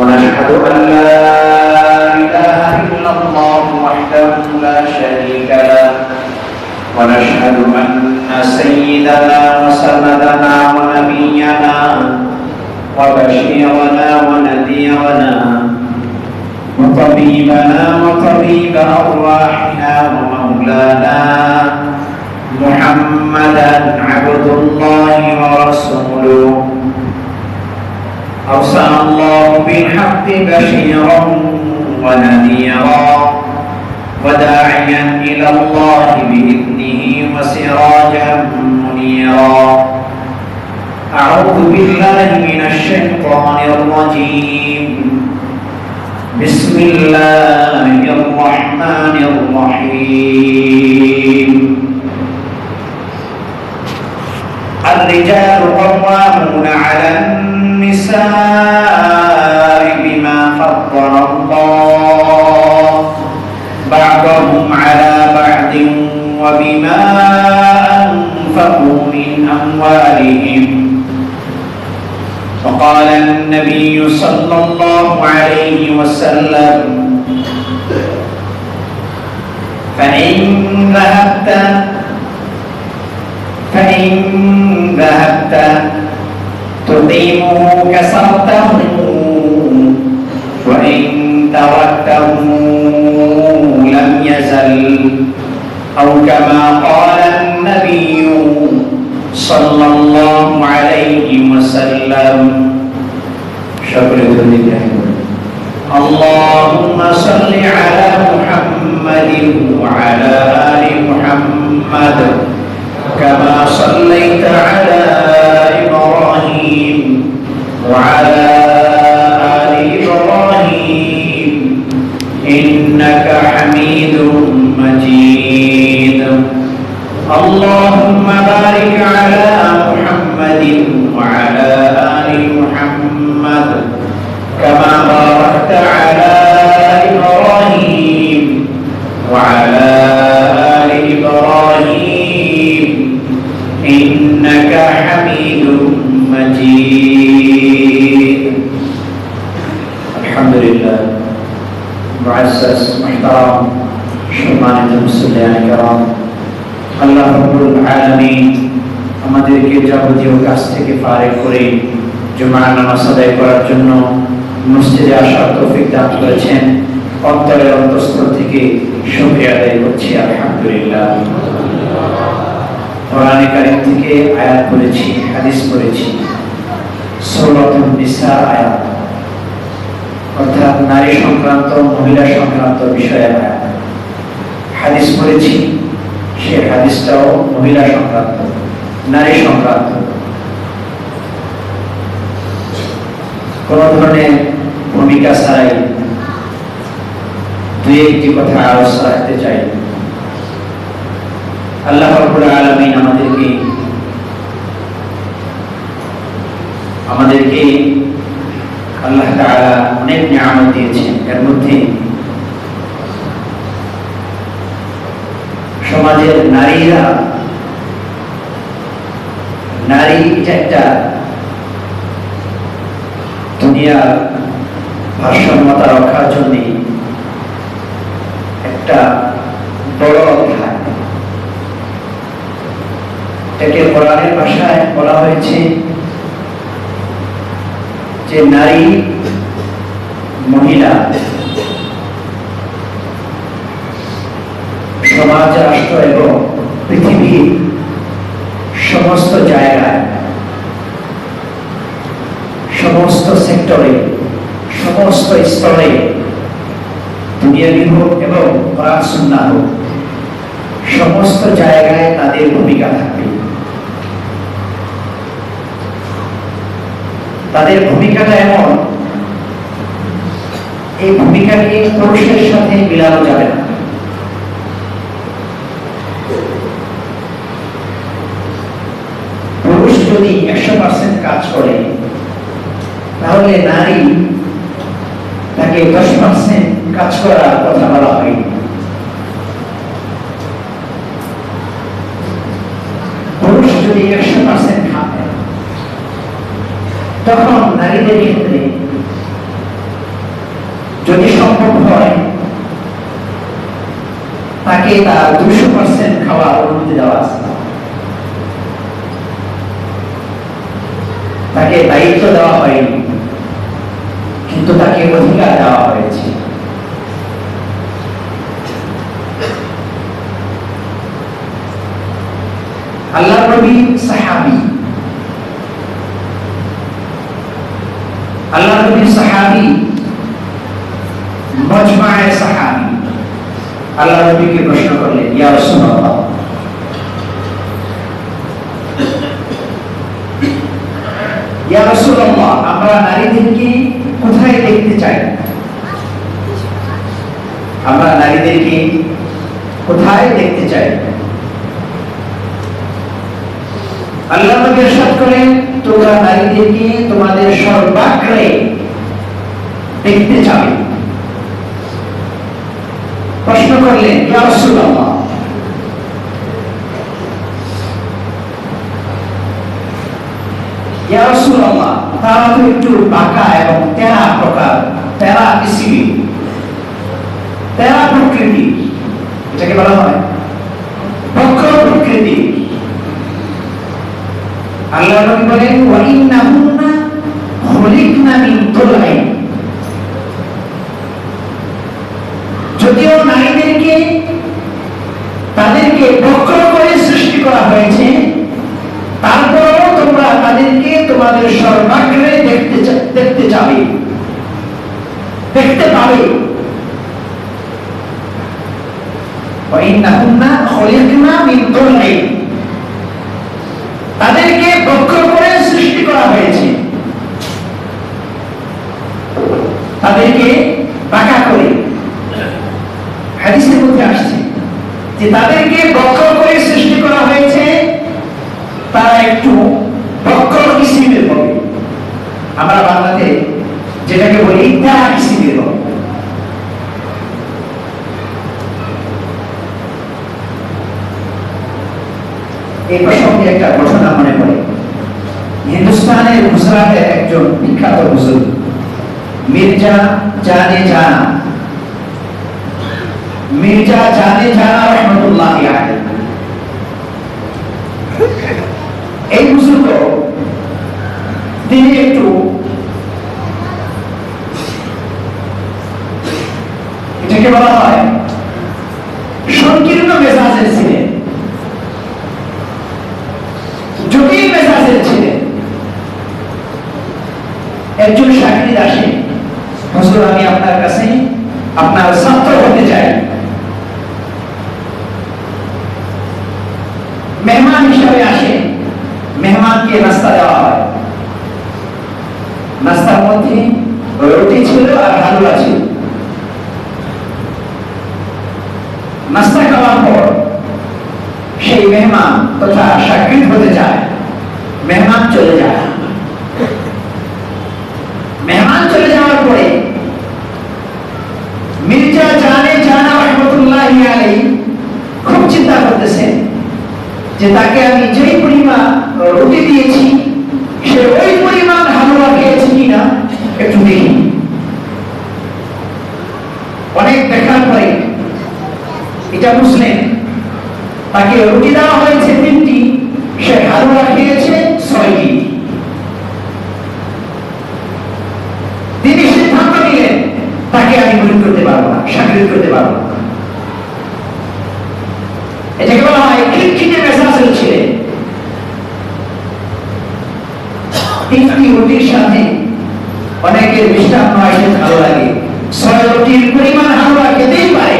ونشهد أن لا إله إلا الله وحده لا شريك له. ونشهد أن سيدنا وسندنا ونبينا وبشيرنا ونذيرنا وطبيبنا وطبيب أرواحنا ومولانا محمدا عبد الله ورسوله. أرسل الله بالحق بشيرا ونذيرا وداعيا إلى الله بإذنه وسراجا منيرا. أعوذ بالله من الشيطان الرجيم. بسم الله الرحمن الرحيم. الرجال قوامون على النساء بما فضل الله. بعضهم على بعض وبما أنفقوا من أموالهم. وقال النبي صلى الله عليه وسلم فإن ذهبت فإن ذهبت تقيمه كسرته وإن تركته لم يزل أو كما قال النبي صلى الله عليه وسلم شكر لله اللهم صل على محمد وعلى آل محمد كما صليت على آل إبراهيم إنك حميد مجيد الحمد لله معزز محترم সম্মানিত মুসলিয়ান کرام আল্লাহ রব্বুল আলামিন আমাদেরকে যাবতীয় কাজ থেকে ফারেক করে জুমার নামাজ আদায় করার জন্য মসজিদে আসার তৌফিক দান করেছেন অন্তরের অন্তঃস্থল থেকে করছি হাদিস পড়েছি। সূরাতুন নিসা আয়াত। অর্থাৎ নারী সংক্রান্ত, মহিলা সংক্রান্ত বিষয়ের আয়াত। হাদিস পড়েছি, সে হাদিসটাও মহিলা সংক্রান্ত, নারী সংক্রান্ত। কোন ধরনের ভূমিকা ছাড়াই একটি কথা আলোচনা রাখতে চাই। আল্লাহ আলামিন আমাদেরকে আমাদেরকে আল্লাহ অনেক নিয়ামত দিয়েছেন। এর মধ্যে সমাজের নারীরা নারী এটা একটা দুনিয়ার ভারসাম্যতা রক্ষার জন্য একটা বড় অধ্যায়। এটাকে কোরআনের ভাষায় বলা হয়েছে যে নারী, মহিলা সমাজ, রাষ্ট্র এবং পৃথিবীর সমস্ত জায়গায়, সমস্ত সেক্টরে, সমস্ত স্তরে দুনিয়াবি হোক এবং কোরআন সুন্নাহ হোক। সমস্ত জায়গায় তাদের ভূমিকা থাকবে। তাদের ভূমিকাটা এমন, এই ভূমিকাকে পুরুষের সাথে মিলানো যাবে না। পুরুষ যদি একশো পার্সেন্ট কাজ করে, তাহলে নারী তাকে দশ পার্সেন্ট কাজ করার কথা বলা হয়নি। পুরুষ যদি একশো পার্সেন্ট খাবে তখন নারীদের ক্ষেত্রে যদি সম্ভব হয়, তাকে তার দুশো পার্সেন্ট খাওয়ার অনুমতি দেওয়া আছে। তাকে দায়িত্ব দেওয়া হয়নি, কিন্তু তাকে অধিকার দেওয়া হয়েছে। আল্লাহ নবী সাহাবি আল্লাহ নবী সাহাবি মজমায়ে সাহাবি আল্লাহ নবীকে প্রশ্ন করলেন ইয়া রাসূলুল্লাহ ইয়া রাসূলুল্লাহ আমরা নারীদেরকে কোথায় দেখতে চাই আমরা নারীদেরকে কোথায় দেখতে চাই আল্লাহ নবী করেন তোমরা নারীদেরকে তোমাদের সর্বাগ্রে দেখতে চাবে। প্রশ্ন করলেন তারা তো একটু বাঁকা এবং তেরা প্রকৃতি, এটাকে বলা হয় বক্র প্রকৃতি আল্লাহ নবী বলেন ওয়া ইন্নাহুন্না খুলিকনা মিন দুলাইন যদিও নারীদেরকে তাদেরকে বক্র করে সৃষ্টি করা হয়েছে তারপরেও তোমরা তাদেরকে তোমাদের সর্বাগ্রে দেখতে চা- দেখতে যাবে দেখতে পাবে وإنهن خلقنا من ضلع তাদেরকে বক্ষ করে সৃষ্টি করা হয়েছে। তাদেরকে বাঁকা করে। হাদিসের মধ্যে আসছে যে তাদেরকে বক্র করে সৃষ্টি করা হয়েছে তারা একটু বক্র কিসিমের হবে আমরা বাংলাতে যেটাকে বলি তারা কিসিমের হবে এই প্রসঙ্গে একটা ঘটনা মনে পড়ে হিন্দুস্তানের গুজরাটের একজন বিখ্যাত হুজুর মির্জা জানে জানা। মির্জা জানে জানা রহমতুল্লাহ এই বুজুর্গ তিনি একটু এটাকে বলা হয় সংকীর্ণ মেজাজের ছিলেন জটিল মেজাজের ছিলেন একজন চাকরি আসে হুজুর আমি আপনার কাছে আপনার ছাত্র হতে চাই মেহমান হিসাবে আসে মেহমানকে নাস্তা দেওয়া হয় নাস্তার মধ্যে রুটি ছিল আর হালুয়া ছিল নাস্তা খাওয়ার পর সেই মেহমান তথা সাকৃত হতে চায় মেহমান চলে যায় মেহমান চলে যাওয়ার পরে মির্জা জানে জানা রহমতুল্লাহ আলাই খুব চিন্তা করতেছেন যে তাকে আমি যেই পরিমাণ রুটি দিয়েছি সে ওই পরিমাণ হালুয়া খেয়েছে কিনা একটু দেখি অনেক দেখার পরে এটা বুঝলেন তাকে রুটি দেওয়া হয়েছে তিনটি সে হালুয়া খেয়েছে ছয়টি তিনি সিদ্ধান্ত নিলেন তাকে আমি মনে করতে পারব না সাকৃত করতে পারব না এটাকে বলা হয় খিটখিটে মেসাজের ছিলেন তিনটি রুটির সাথে অনেকের মিষ্টান্ন আইটেম ভালো লাগে ছয় রুটির পরিমাণ হালুয়া খেতেই পারে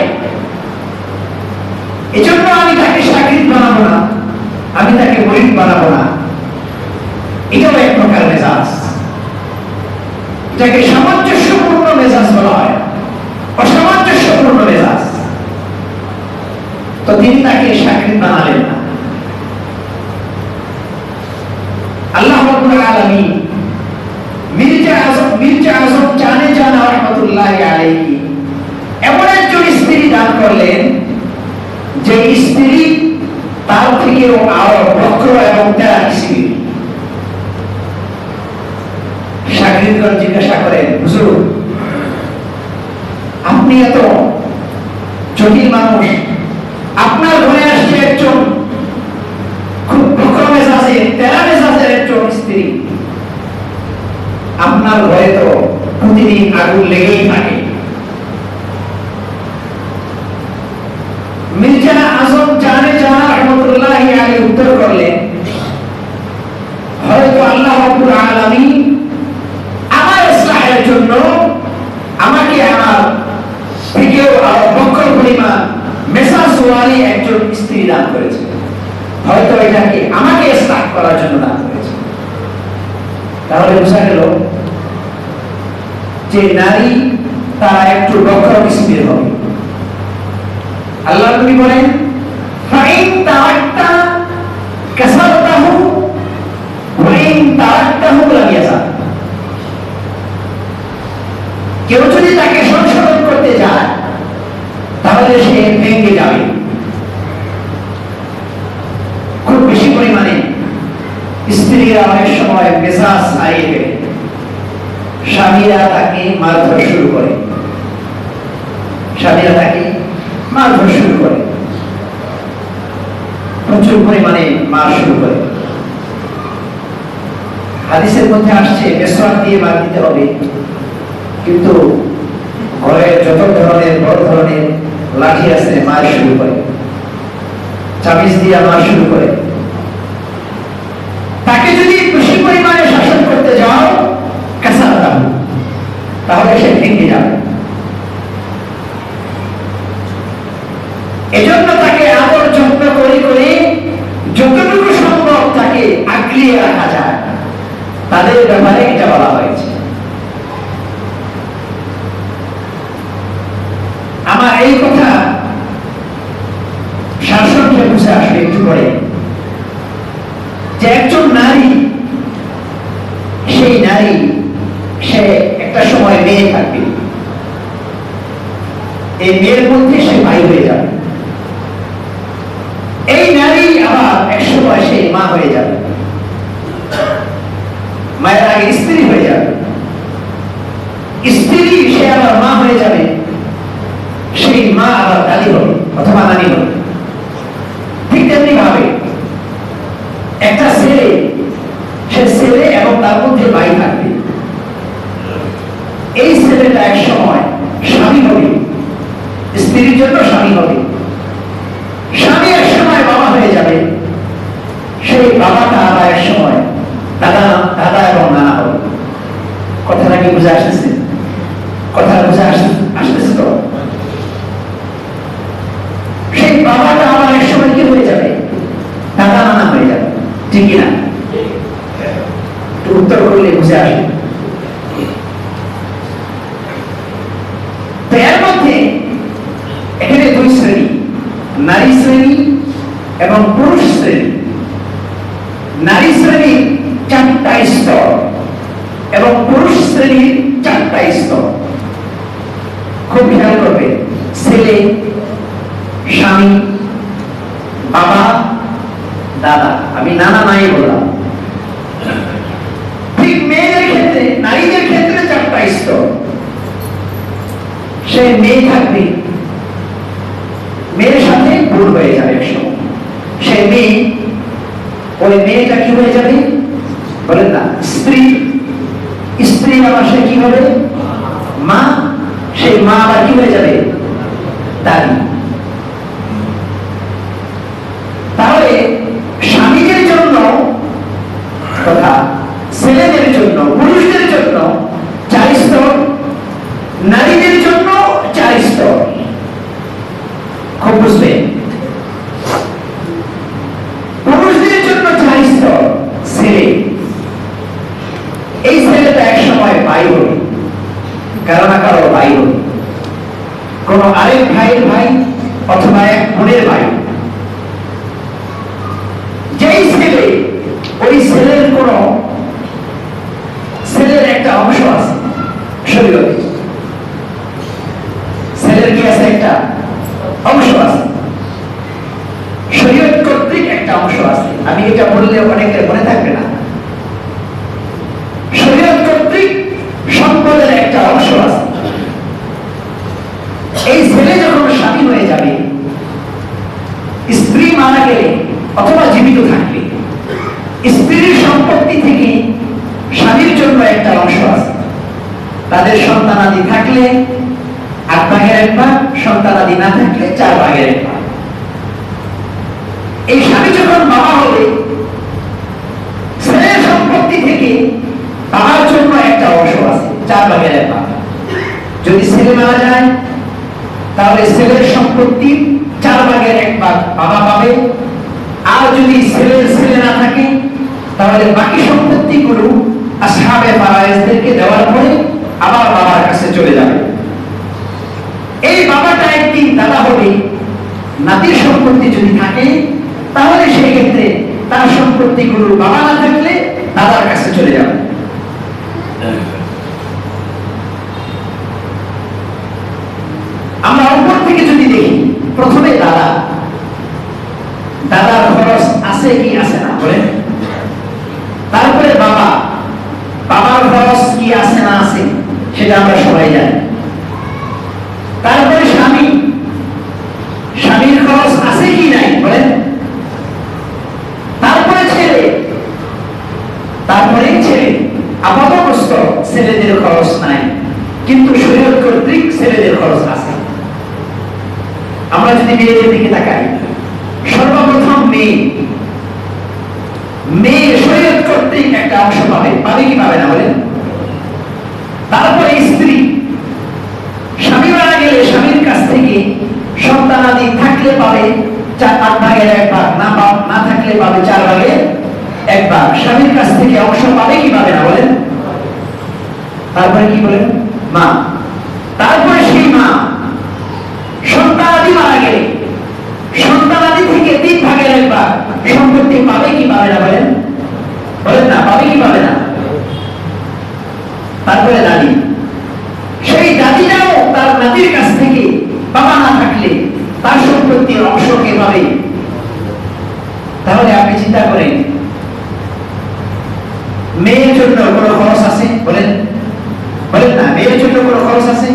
এজন্য আমি তাকে সাকৃত বানাবো না আমি তাকে মরিদ বানাবো না এটাও এক প্রকার মেজাজ এটাকে সামঞ্জস্যপূর্ণ মেজাজ বলা হয় তার থেকেও আরও বক্র এবং তেরা সাগরিদগণ জিজ্ঞাসা করেন, হুজুর, আপনি এত জটিল মানুষ, আপনার ঘরে আসছে একজন খুব বক্র মেজাজের তেরা একজন স্ত্রী। আপনার ঘরে তো প্রতিদিন আগুন লেগেই থাকে। উত্তর করলেন, হয়তো আল্লাহ রাব্বুল আমার ইসলাহের জন্য আমাকে আমার থেকেও আরও বক্র পরিমাণ মেসাজ ওয়ালি একজন স্ত্রী দান করেছে। হয়তো এটাকে আমাকে ইসলাহ করার জন্য দান করেছে। তাহলে বোঝা গেল যে নারী তারা একটু বক্র স্ত্রীর হবে। আল্লাহ নবী বলেন তাওয়াক্তাহু লাম ইয়াজাল কেউ যদি তাকে সংশোধন করতে যায় তাহলে সে ভেঙে যাবে। খুব বেশি পরিমাণে স্ত্রীরা অনেক সময় মেজাজ হারিয়ে স্বামীরা তাকে মারধর শুরু করে। স্বামীরা তাকে মারধর শুরু করে। প্রচুর পরিমাণে মার শুরু করে। হাদিসের মধ্যে আসছে মেসওয়াক দিয়ে মার দিতে হবে। কিন্তু ঘরে যত ধরনের, বড় ধরনের লাঠি আছে, মার শুরু করে। চাবিজ দিয়ে মার শুরু করে। তাকে যদি বেশি পরিমাণে শাসন করতে যাও কাঁচা তাহলে সে ভেঙে যাবে এজন্য তাকে আদর যত্ন করে করে যতটুকু সম্ভব তাকে আঁকড়িয়ে রাখা যায় তাদের ব্যাপারে এটা বলা হয়েছে আমার এই কথা শাসনকে বুঝে আসবে একটু পরে যে একজন নারী সেই নারী সে একটা সময় মেয়ে থাকবে এই মেয়ের মধ্যে সে ভাই হয়ে যাবে এই নারী আবার এক সময় সে মা হয়ে যাবে মায়ের আগে স্ত্রী হয়ে যাবে স্ত্রী সে আবার মা হয়ে যাবে সেই মা আবার দাদি হবে অথবা নানি হবে ঠিক তেমনি ভাবে একটা ছেলে, সে ছেলে এবং তার মধ্যে ভাই থাকবে। এই ছেলেটা এক সময় স্বামী হবে, স্ত্রীর জন্য স্বামী হবে। স্বামী এক সময় বাবা হয়ে যাবে। সেই বাবাটা আবার এক সময়, দাদা দাদা এবং নানা হবে। কথাটা কি বুঝে আসতেছে? কথাটা বুঝে আস- আসতেছে তো সেই বাবাটা আবার এক সময় কি হয়ে যাবে দাদা নানা হয়ে যাবে ঠিক কিনা একটু উত্তর তো এর মধ্যে এখানে দুই শ্রেণি, নারী শ্রেণি এবং পুরুষ শ্রেণি। নারী শ্রেণির চারটা স্তর এবং পুরুষ চারটা স্তর। খুব খেয়াল করবে, ছেলে, স্বামী, বাবা, দাদা। আমি নানা নাই বললাম ঠিক মেয়েদের ক্ষেত্রে নারীদের ক্ষেত্রে চারটা স্তর সে মেয়ে থাকবে। মেয়ের সাথে ভুল হয়ে যাবে এক সময়। সে মেয়ে, ওই মেয়েটা কি হয়ে যাবে? বলেন না, স্ত্রী। স্ত্রী আবার সে কি হবে? মা। সেই মা আবার কি হয়ে যাবে? দাদি। তাহলে স্বামীদের জন্য তথা ছেলেদের জন্য পুরুষদের জন্য চার স্তর নারীদের জন্য চার স্তর খুব বুঝবে? পুরুষদের জন্য স্তর ছেলে। এই ছেলেটা এক সময় ভাই হবে কারও না কারও কোন আরেক ভাইয়ের ভাই অথবা এক বোনের ভাই। যেই ছেলে, ওই ছেলের কোন ছেলের একটা অংশ আছে শরীরে y tampoco le pone que le pone. চার ভাগের এক ভাগ যদি ছেলে মারা যায়, তাহলে ছেলের সম্পত্তি চার ভাগের এক ভাগ বাবা পাবে। আর যদি ছেলের ছেলে না থাকে, তাহলে বাকি দেওয়ার পরে আবার বাবার কাছে চলে যাবে। এই বাবাটা একদিন দাদা হবে, নাতির সম্পত্তি যদি থাকে, তাহলে সেই ক্ষেত্রে তার সম্পত্তিগুলো বাবা না থাকলে দাদার কাছে চলে যাবে আমরা উপর থেকে যদি দেখি প্রথমে দাদা। দাদার খরচ আছে কি আছে না বলেন তারপরে বাবা। বাবার খরচ কি আছে না আছে, সেটা আমরা সবাই জানি। তারপরে স্বামী। স্বামীর খরচ আছে কি নাই বলেন তারপরে ছেলে। তারপরে ছেলে। আপাতত ছেলেদের খরচ নাই। কিন্তু শরীর কর্তৃক ছেলেদের খরচ আছে। আমরা যদি মেয়েদের দিকে তাকাই, সর্বপ্রথম মেয়ে। মেয়ে শরীর কর্তৃক একটা অংশ পাবে। পাবে কি পাবে না বলেন? তারপরে স্ত্রী। স্বামী মারা গেলে স্বামীর কাছ থেকে সন্তানাদি থাকলে পাবে চার আট ভাগের এক ভাগ, না না থাকলে পাবে চার ভাগের এক ভাগ। স্বামীর কাছ থেকে অংশ পাবে কি পাবে না বলেন? তারপরে কি বলেন? মা। তারপরে সেই মা সন্তানাদি মারা গেলে, সন্তানাদি থেকে তিন সম্পত্তি পাবে কি পাবে না বলেন? বলেন না, পাবে কি পাবে না? তারপরে দাদি সেই দাদিটাও তার নাতির কাছ থেকে বাবা না থাকলে তার সম্পত্তির অংশ পাবে? তাহলে আপনি চিন্তা করেন, মেয়ের জন্য কোনো খরচ আছে? বলেন। বলেন না, মেয়ের জন্য কোনো খরচ আছে?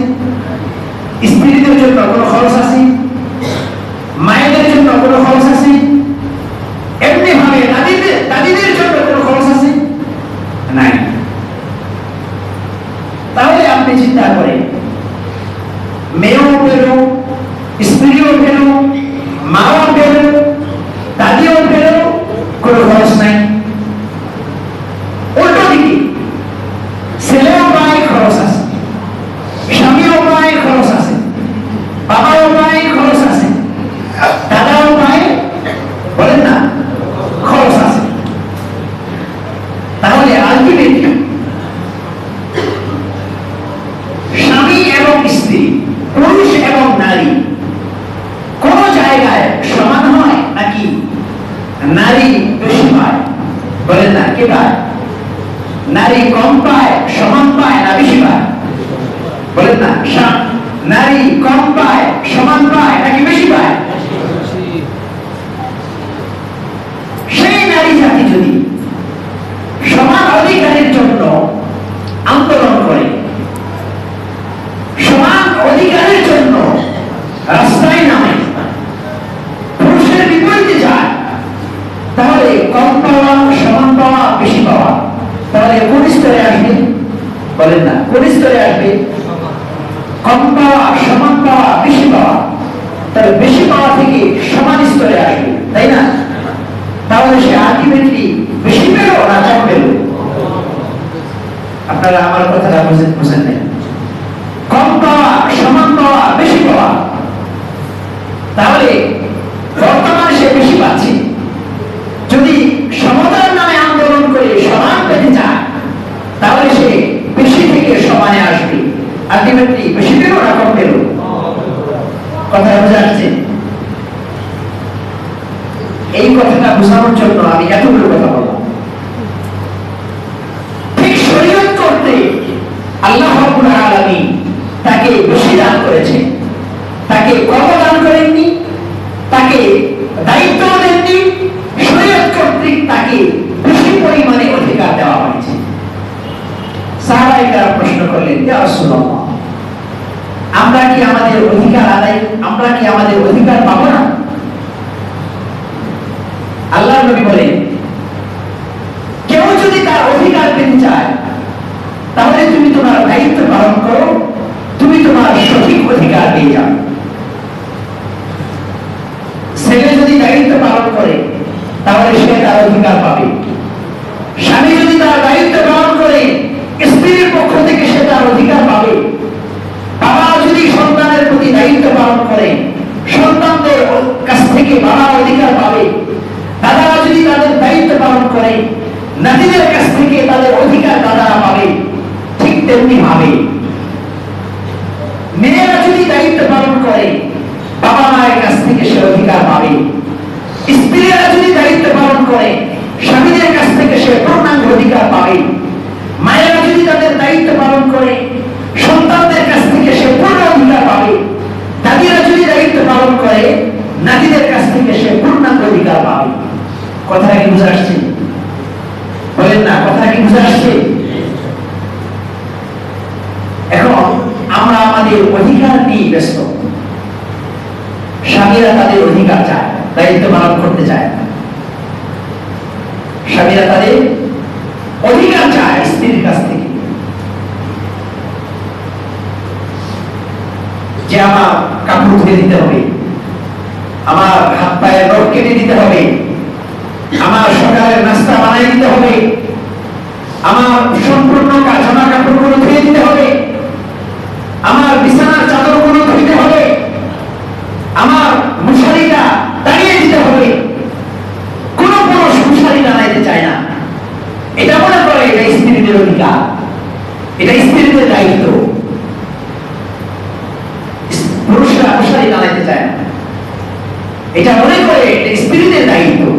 কথাটা বুঝেন নাই। কম পাওয়া, সমান পাওয়া, বেশি পাওয়া। তাহলে বর্তমানে সে বেশি পাচ্ছে। যদি সমতার নামে আন্দোলন করে সমান পেতে চায় তাহলে সে বেশি থেকে সমানে আসবে। আলটিমেটলি বেশি না কম কথা বোঝা এই কথাটা বোঝানোর জন্য আমি এতগুলো কথা বললাম। আল্লাহ রাব্বুল তাকে বেশি দান করেছে তাকে কম দান করেননি, তাকে দায়িত্ব দেননি, শরীয়ত কর্তৃক তাকে বেশি পরিমাণে অধিকার দেওয়া হয়েছে। সাহাবাই তারা প্রশ্ন করলেন আমরা কি আমাদের অধিকার আদায়, আমরা কি আমাদের অধিকার পাবো না? আল্লাহ নবী বলেন তাহলে তুমি তোমার দায়িত্ব পালন করো, তুমি তোমার সঠিক অধিকার পেয়ে যাও। ছেলে যদি দায়িত্ব পালন করে, তাহলে সে তার অধিকার পাবে। স্বামী যদি তার দায়িত্ব পালন করে, স্ত্রীর পক্ষ থেকে সে তার অধিকার পাবে। বাবা যদি সন্তানের প্রতি দায়িত্ব পালন করে, সন্তানদের কাছ থেকে বাবা অধিকার পাবে। দাদারা যদি তাদের দায়িত্ব পালন করে, নাতিদের কাছ থেকে তাদের অধিকার দাদারা পাবে। তেমনি ভাবে মেয়েরা যদি দায়িত্ব পালন করে, বাবা মায়ের কাছ থেকে সে অধিকার পাবে। স্ত্রীরা যদি দায়িত্ব পালন করে, স্বামীদের কাছ থেকে সে পূর্ণাঙ্গ অধিকার পাবে। মায়েরা যদি তাদের দায়িত্ব পালন করে, সন্তানদের কাছ থেকে সে পূর্ণ অধিকার পাবে। দাদিরা যদি দায়িত্ব পালন করে, নাতিদের কাছ থেকে সে পূর্ণাঙ্গ অধিকার পাবে। কথাটা কি বুঝে আসছে? বলেন না কথা কি বুঝে আসছে এখন আমরা আমাদের অধিকার নিয়ে ব্যস্ত। স্বামীরা তাদের অধিকার চায়, দায়িত্ব পালন করতে চায় না। স্বামীরা তাদের অধিকার চায় স্ত্রীর কাছ থেকে। যে আমার কাপড় ধুয়ে দিতে হবে, আমার হাত পায়ের রোগ কেটে দিতে হবে, আমার সকালের নাস্তা বানিয়ে দিতে হবে, আমার সম্পূর্ণ জামা কাপড়গুলো ধুয়ে দিতে হবে আমার বিছানার চাদরগুলো ধুইতে হবে? আমার মশারিটা দাঁড়িয়ে দিতে হবে। কোন পুরুষ মশারি দাঁড়াইতে চায় না। এটা মনে করে এটা স্ত্রীদের অধিকার। এটা স্ত্রীদের দায়িত্ব। পুরুষরা মশারি দাঁড়াইতে চায় না। এটা মনে করে এটা স্ত্রীদের দায়িত্ব।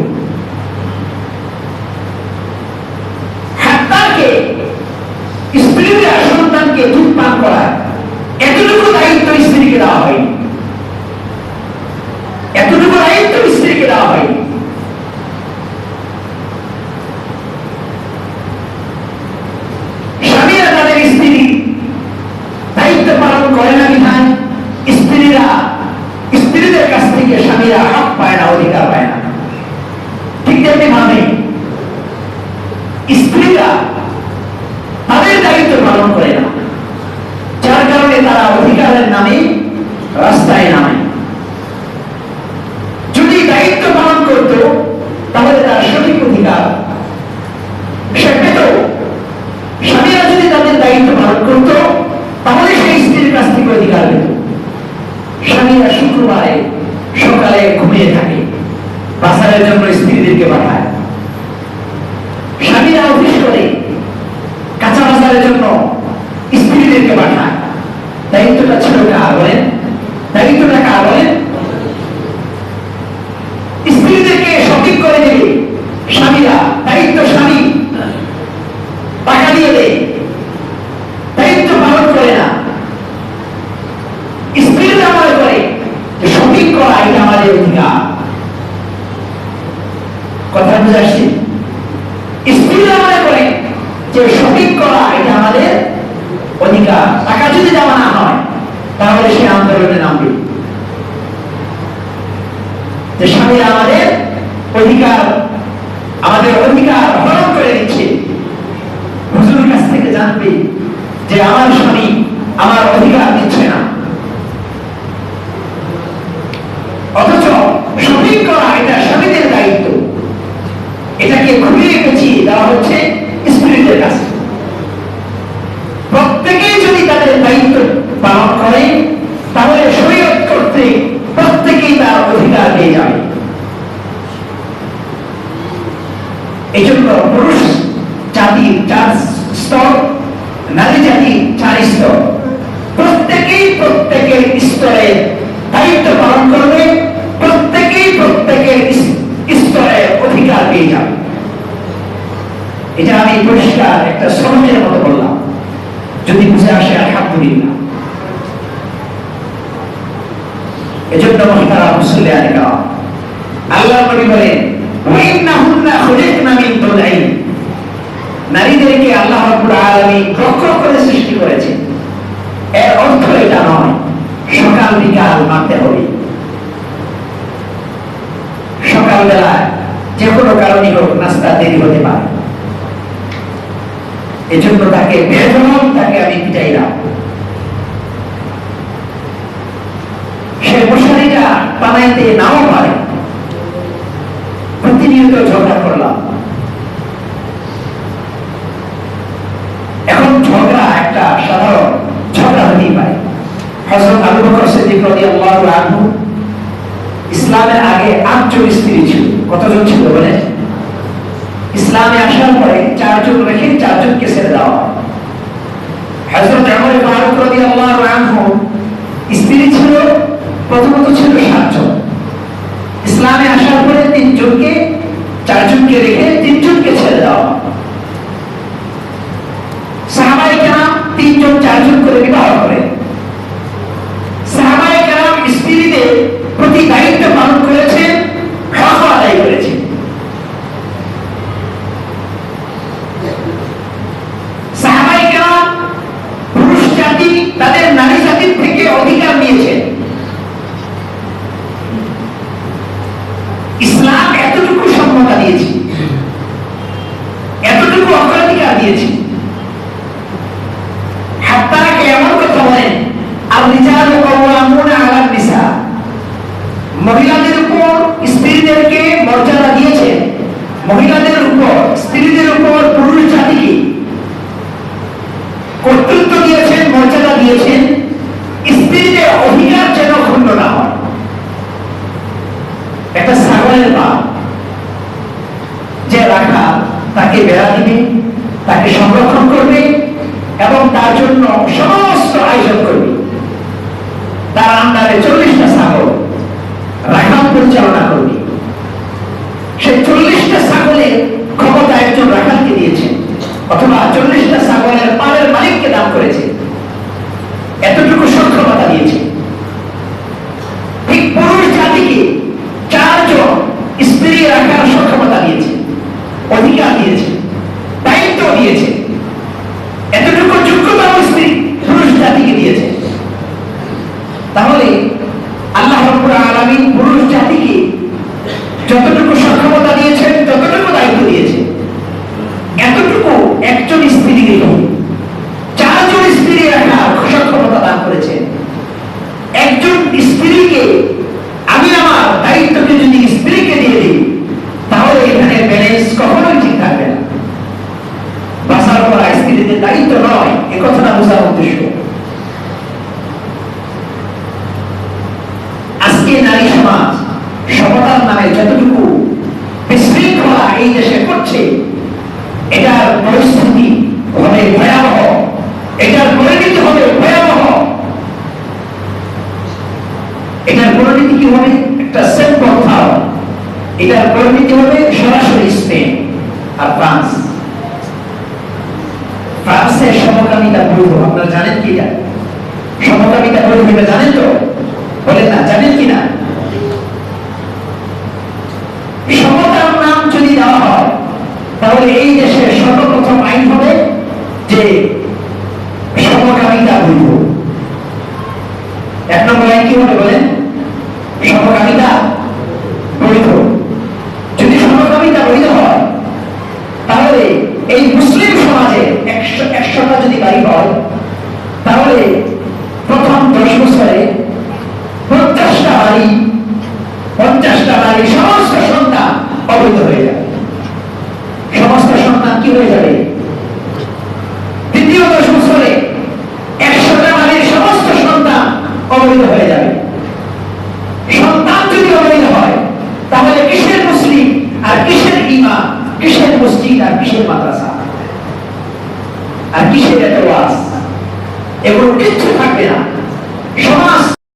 নারীদেরকে আল্লাহ করে সৃষ্টি এর অর্থ এটা নয়, সকাল বিকাল মানতে হবে। সকালবেলা যে কোনো কারণে হোক নাস্তা দেরি হতে পারে। এজন্য তাকে বেদনম তাকে আমি পিটাইলাম সে মশারিটা বানাইতে নাও পারে। নিয়ে তো ঝগড়া করলাম। এখন ঝগড়া একটা সাধারণ ঝগড়া হতেই পারে। হজরত আবু বকর সিদ্দিক রাদিয়াল্লাহু আনহু ইসলামের আগে আটজন স্ত্রী ছিল। কতজন ছিল বলে ইসলামে আসার পরে চারজন রেখে চারজনকে ছেড়ে দেওয়া হজরত আমর ফারুক রাদিয়াল্লাহু আনহু স্ত্রী ছিল, প্রথমত ছিল সাতজন। ইসলামে আসার পরে তিনজনকে getting in ¿vale?